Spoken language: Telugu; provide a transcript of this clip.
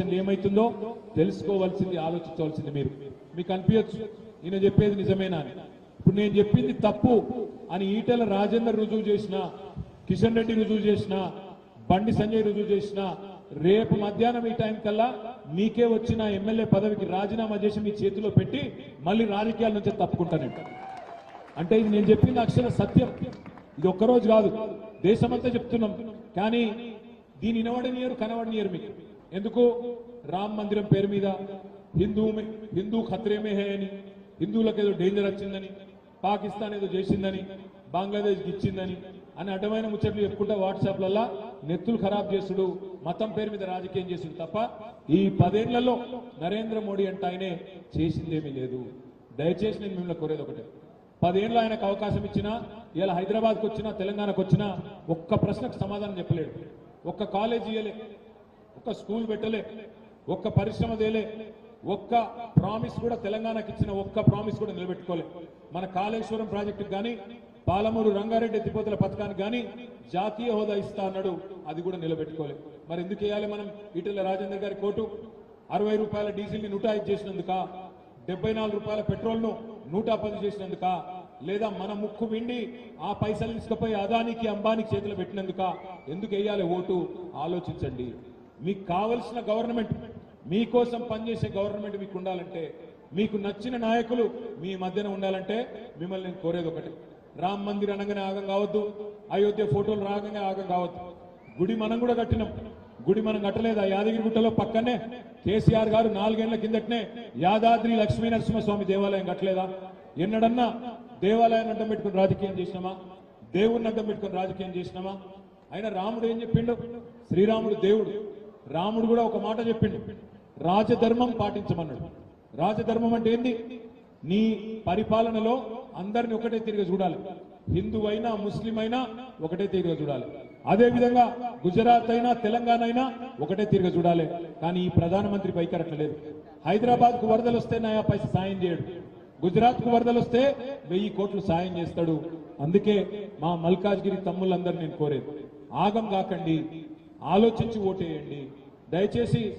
సిచ్యువేషన్ ఏమైతుందో తెలుసుకోవాల్సింది ఆలోచించవలసింది మీరు. మీకు అనిపించచ్చు నేను చెప్పేది నిజమేనా ఇప్పుడు నేను చెప్పింది తప్పు అని ఈటల రాజేందర్ రుజువు చేసిన కిషన్ రెడ్డి రుజువు చేసిన బండి సంజయ్ రుజువు చేసిన రేపు మధ్యాహ్నం ఈ టైం కల్లా మీకే వచ్చిన ఎమ్మెల్యే పదవికి రాజీనామా చేసి మీ చేతిలో పెట్టి మళ్ళీ రాజకీయాల నుంచి తప్పుకుంటానంట అంటే ఇది నేను చెప్పింది అక్షర సత్యం. ఇది ఒక్కరోజు కాదు. దేశమంతా చెప్తున్నాం. కానీ దీని వినవడనియరు కనవడనియరు మీకు. ఎందుకు? రామ్ మందిరం పేరు మీద హిందూ మే- హిందూ ఖత్రేమే హే అని హిందువులకు ఏదో డేంజర్ వచ్చిందని పాకిస్తాన్ ఏదో చేసిందని బంగ్లాదేశ్కి ఇచ్చిందని అని అడ్డమైన ముచ్చట్లు చెప్పుకుంటా వాట్సాప్లల్లా నెత్తులు ఖరాబ్ చేసుడు మతం పేరు మీద రాజకీయం చేసుడు తప్ప ఈ పదేళ్ళలో నరేంద్ర మోడీ అంటే ఆయనే చేసిందేమీ లేదు. దయచేసి నేను మిమ్మల్ని కోరేది ఒకటే. పదేళ్ళు ఆయనకు అవకాశం ఇచ్చినా ఇలా హైదరాబాద్కి వచ్చినా తెలంగాణకు వచ్చినా ఒక్క ప్రశ్నకు సమాధానం చెప్పలేడు. ఒక్క కాలేజ్ ఇయ్యలే ఒక్క స్కూల్ పెట్టలే ఒక్క పరిశ్రమ తేలే ఒక్క ప్రామిస్ కూడా తెలంగాణకి ఇచ్చిన ఒక్క ప్రామిస్ కూడా నిలబెట్టుకోలే. మన కాళేశ్వరం ప్రాజెక్టు కానీ పాలమూరు రంగారెడ్డి ఎత్తిపోతల పథకానికి కానీ జాతీయ హోదా ఇస్తా అన్నాడు అది కూడా నిలబెట్టుకోలే. మరి ఎందుకు వేయాలి మనం ఈటెల రాజేందర్ గారి కోటు? అరవై రూపాయల డీజిల్ని నూట ఐదు చేసినందుక? డెబ్బై నాలుగు రూపాయల పెట్రోల్ను నూట పది చేసినందుక? లేదా మన ముక్కు విండి ఆ పైసలు తీసుకుపోయి అదానికి అంబానికి చేతులు పెట్టినందుక? ఎందుకు వేయాలి ఓటు? ఆలోచించండి. మీకు కావలసిన గవర్నమెంట్ మీకోసం పనిచేసే గవర్నమెంట్ మీకు ఉండాలంటే మీకు నచ్చిన నాయకులు మీ మధ్యన ఉండాలంటే మిమ్మల్ని నేను కోరేది ఒకటి. రామ్ మందిర్ అనగానే ఆగం కావద్దు అయోధ్య ఫోటోలు రాగానే ఆగం కావద్దు. గుడి మనం కూడా కట్టినాం. గుడి మనం కట్టలేదు? ఆ యాదగిరి గుట్టలో పక్కనే కేసీఆర్ గారు నాలుగేళ్ళ కిందటనే యాదాద్రి లక్ష్మీ నరసింహస్వామి దేవాలయం కట్టలేదా? ఎన్నడన్నా దేవాలయాన్ని అడ్డం పెట్టుకుని రాజకీయం చేసినామా? దేవుణ్ణి అడ్డం పెట్టుకుని రాజకీయం చేసినామా? అయినా రాముడు ఏం చెప్పిండు? శ్రీరాముడు దేవుడు. రాముడు కూడా ఒక మాట చెప్పిండు. రాజధర్మం పాటించమన్నాడు. రాజధర్మం అంటే ఏంది? నీ పరిపాలనలో అందరిని ఒకటే తిరిగి చూడాలి. హిందూ అయినా ముస్లిం అయినా ఒకటే తిరిగి చూడాలి. అదే విధంగా గుజరాత్ అయినా తెలంగాణ అయినా ఒకటే తిరిగి చూడాలి. కానీ ఈ ప్రధానమంత్రి పైకి అట్లా హైదరాబాద్కు వరదలు వస్తే నాయా పైస సాయం చేయడు. గుజరాత్కు వరదలు వస్తే వెయ్యి కోట్లు సాయం చేస్తాడు. అందుకే మా మల్కాజ్గిరి తమ్ముళ్ళందరూ నేను కోరేది. ఆగం కాకండి. ఆలోచించి ఓటేయండి. దయచేసి